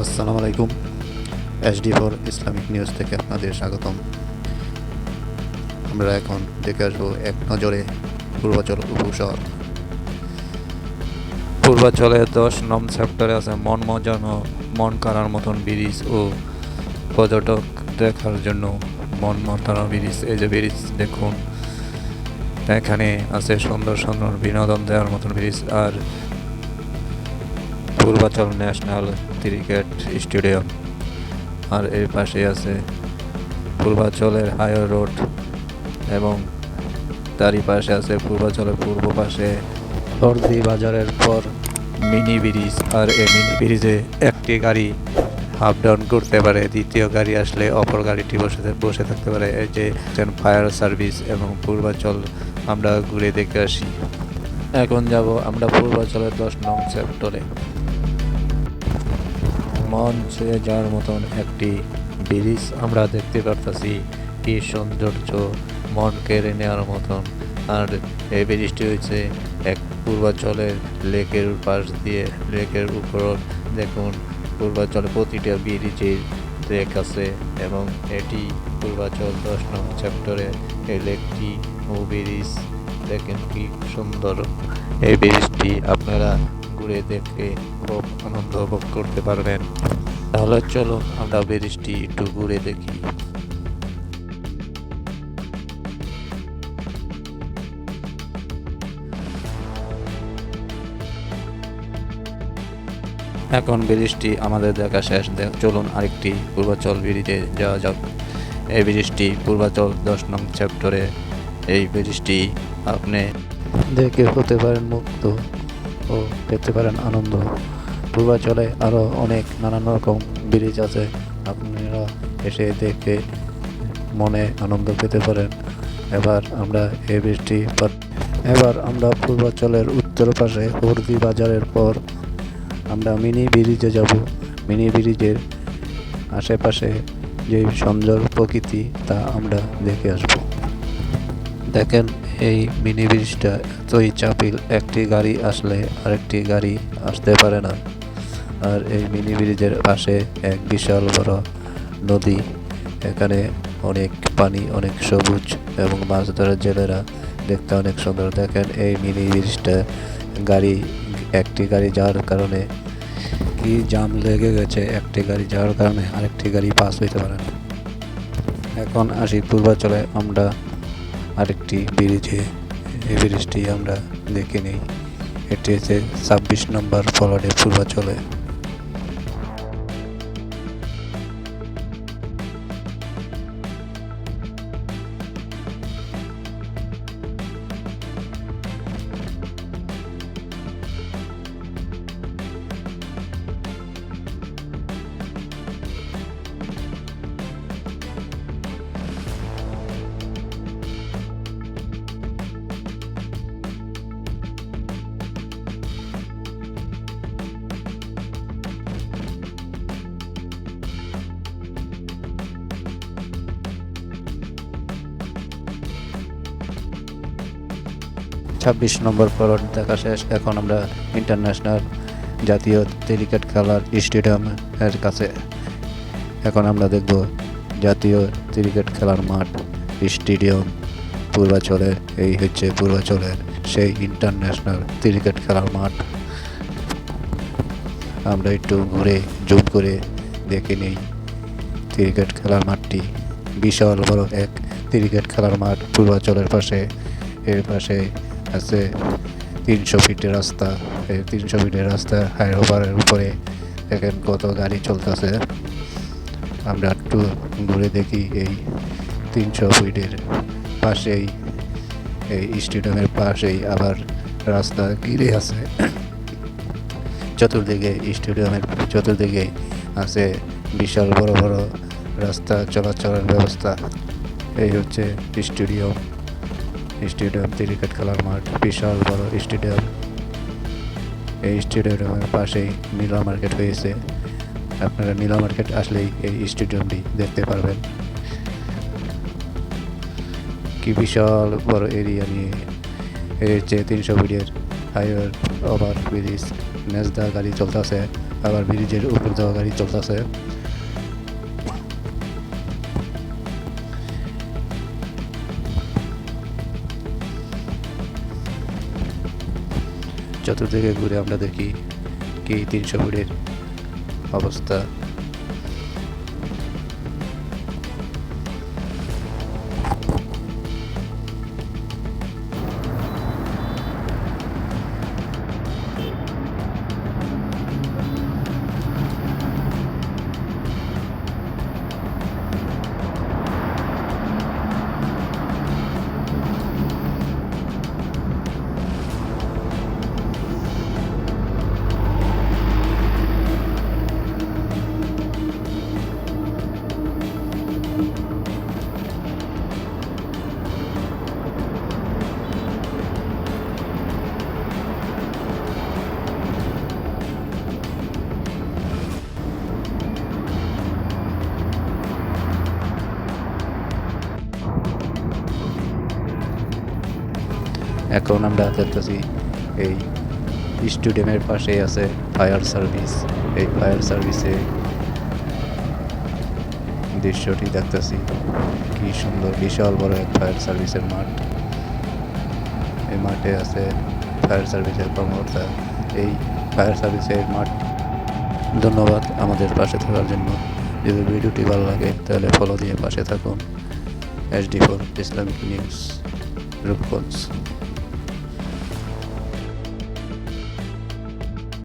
আসসালামু আলাইকুম। SD four Islamic news থেকে আপনাদের স্বাগতম। আমরা এখন দেখে আসব এক নজরে পূর্বাচল উপশহর পূর্বাঞ্চলের দশ নম সেক্টরে আছে মন মজানো, মন কাড়ার মতন ব্রিজ ও পর্যটক দেখার জন্য মন মাতানো ব্রিজ। এই যে ব্রিজ দেখুন, এখানে আছে সুন্দর সুন্দর বিনোদন দেওয়ার মতন ব্রিজ। আর পূর্বাচল ন্যাশনাল ক্রিকেট স্টেডিয়াম। আর এর পাশে আছে পূর্বাচলের হাইওয়ে রোড এবং তারই পাশে আছে পূর্বাচলের পূর্ব পাশে হরদি বাজারের পর মিনি ব্রিজ। আর এই মিনি ব্রিজে একটি গাড়ি আপ ডাউন করতে পারে, দ্বিতীয় গাড়ি আসলে অপর গাড়িটি বসে বসে থাকতে পারে। এই যে ফায়ার সার্ভিস এবং পূর্বাচল, আমরা ঘুরে দেখে আসি। এখন যাব আমরা পূর্বাচলের দশ নং সেক্টরে মন ছুঁয়ে যাওয়ার মতন একটি ব্রিজ আমরা দেখতে পারতাছি। কি সৌন্দর্য, মন কেড়ে নেওয়ার মতন। আর এই ব্রিজটি হচ্ছে এক পূর্বাঞ্চলের লেকের পাশ দিয়ে, লেকের উপর দেখুন পূর্বাঞ্চলে প্রতিটা ব্রিজের লেক আছে এবং এটি পূর্বাচল দশ নং চ্যাপ্টারে এই লেকটি ও ব্রিজ। দেখেন কি সুন্দর। এই ব্রিজটি আপনারা ঘুরে দেখে খুব আনন্দ উপভোগ করতে পারবেন। তাহলে চলুন আমরা ব্রিজটি একটু ঘুরে দেখি। এখন ব্রিজটি আমাদের দেখা শেষ। চলুন আরেকটি পূর্বাচল ব্রিজে যাওয়া যাক। এই ব্রিজটি পূর্বাচল দশ নং চ্যাপ্টারে। এই ব্রিজটি আপনি দেখে হতে পারেন মুক্ত। ও পেতে পারেন আনন্দ। পূর্বাচলে আরও অনেক নানান রকম ব্রিজ আছে। আপনারা এসে দেখে মনে আনন্দ পেতে পারেন। এবার আমরা এই বৃষ্টি এবার আমরা পূর্বাচলের উত্তর পাশে হরদি বাজারের পর আমরা মিনি ব্রিজে যাব। মিনি ব্রিজের আশেপাশে যে সুন্দর প্রকৃতি তা আমরা দেখে আসব। দেখেন এই মিনি ব্রিজটা এতই চাপিল, একটি গাড়ি আসলে আরেকটি গাড়ি আসতে পারে না। আর এই মিনি ব্রিজের পাশে এক বিশাল বড় নদী। এখানে অনেক পানি, অনেক সবুজ এবং মাছ ধরার জেলেরা দেখতে অনেক সুন্দর। দেখেন এই মিনি ব্রিজটা গাড়ি, একটি গাড়ি যাওয়ার কারণে কি জাম লেগে গেছে, একটি গাড়ি যাওয়ার কারণে আরেকটি গাড়ি পাস হইতে পারে এখন আসি পূর্বাচলে, আমরা আরেকটি ব্রিজে ব্রিজটি আমরা দেখে নিই। এটি হচ্ছে ছাব্বিশ নম্বর ফলোডে পূর্বাচলে ছাব্বিশ নম্বর ফলন দেখা শেষ। এখন আমরা ইন্টারন্যাশনাল জাতীয় ক্রিকেট খেলার স্টেডিয়াম এর কাছে। এখন আমরা দেখব জাতীয় ক্রিকেট খেলার মাঠ স্টেডিয়াম পূর্বাচলের, এই হচ্ছে পূর্বাচলের সেই ইন্টারন্যাশনাল ক্রিকেট খেলার মাঠ। আমরা একটু ঘুরে জুম করে দেখে নিই ক্রিকেট খেলার মাঠটি। বিশাল বড় এক ক্রিকেট খেলার মাঠ পূর্বাচলের পাশে, এর পাশে আছে, তিনশো ফিটের রাস্তা, এই তিনশো ফিটের রাস্তা হাইওভারের উপরে দেখেন কত গাড়ি চলতেছে। আমরা একটু ঘুরে দেখি এই তিনশো ফিটের পাশেই, এই স্টেডিয়ামের পাশেই আবার রাস্তা ঘিরে আছে। চতুর্দিকে স্টেডিয়ামের চতুর্দিকে আছে বিশাল বড় বড় রাস্তা চলাচলের ব্যবস্থা। এই হচ্ছে স্টেডিয়াম। স্টেডিয়াম ক্রিকেট খেলার মাঠ, বিশাল বড় স্টেডিয়াম। এই স্টেডিয়ামের পাশেই নীলা মার্কেট হয়েছে আপনারা নীলা মার্কেট আসলেই এই স্টেডিয়ামটি দেখতে পারবেন। কি বিশাল বড় এরিয়া নিয়ে। এই হচ্ছে তিনশো ফিটের হাইওয়ে ওভার ব্রিজ নেজদা গাড়ি চলতেছে, আবার ব্রিজের উপর দেওয়া গাড়ি চলতেছে। চতুর্দিকে ঘুরে আমরা দেখি কি তিনশো ফুটের অবস্থা। এখন আমরা দেখতেছি এই স্টেডিয়ামের পাশেই আছে ফায়ার সার্ভিস। এই ফায়ার সার্ভিসে দৃশ্যটি দেখতেছি। কি সুন্দর, বিশাল বড় এক ফায়ার সার্ভিসের মাঠ। এই মাঠে আছে ফায়ার সার্ভিসের কর্মকর্তা। এই ফায়ার সার্ভিসের মাঠ। ধন্যবাদ আমাদের পাশে থাকার জন্য। যদি ভিডিওটি ভালো লাগে, তাহলে ফলো দিয়ে পাশে থাকুন। SD four, Islamic news, Rupganj.